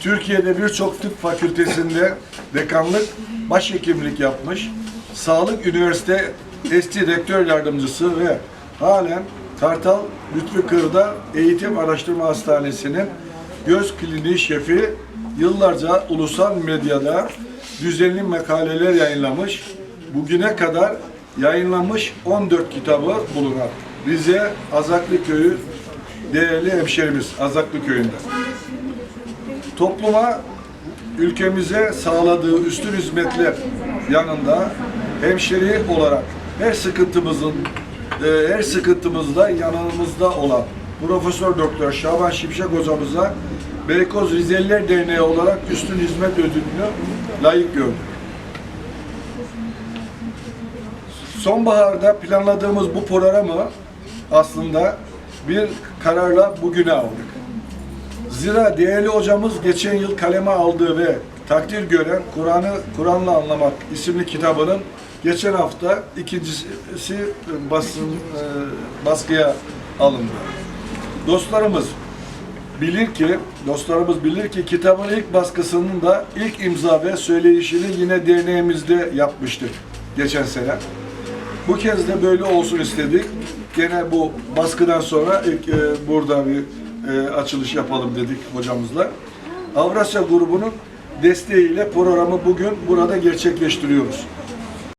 Türkiye'de birçok tıp fakültesinde dekanlık, başhekimlik yapmış, Sağlık Üniversite eski rektör yardımcısı ve halen Kartal Lütfü Kır'da Eğitim Araştırma Hastanesi'nin göz kliniği şefi, yıllarca ulusal medyada düzenli makaleler yayınlamış, bugüne kadar yayınlanmış 14 kitabı bulunan Rize Azaklı Köyü değerli hemşerimiz Azaklı Köyü'nde topluma, ülkemize sağladığı üstün hizmetler yanında hemşeri olarak her sıkıntımızın e, her sıkıntımızda yanımızda olan Profesör Doktor Şaban Şimşek hocamıza Beykoz Rizeliler Derneği olarak üstün hizmet ödülünü layık gördük. Sonbaharda planladığımız bu programı aslında bir kararla bugüne aldık. Zira değerli hocamız geçen yıl kaleme aldığı ve takdir gören Kur'an'ı Kur'an'la anlamak isimli kitabının geçen hafta ikincisi basın e, baskıya alındı. Dostlarımız bilir ki dostlarımız bilir ki kitabın ilk baskısının da ilk imza ve söyleyişini yine derneğimizde yapmıştık geçen sene. Bu kez de böyle olsun istedik. Gene bu baskıdan sonra ilk e, burada bir e, açılış yapalım dedik hocamızla. Avrasya grubunun desteğiyle programı bugün burada gerçekleştiriyoruz.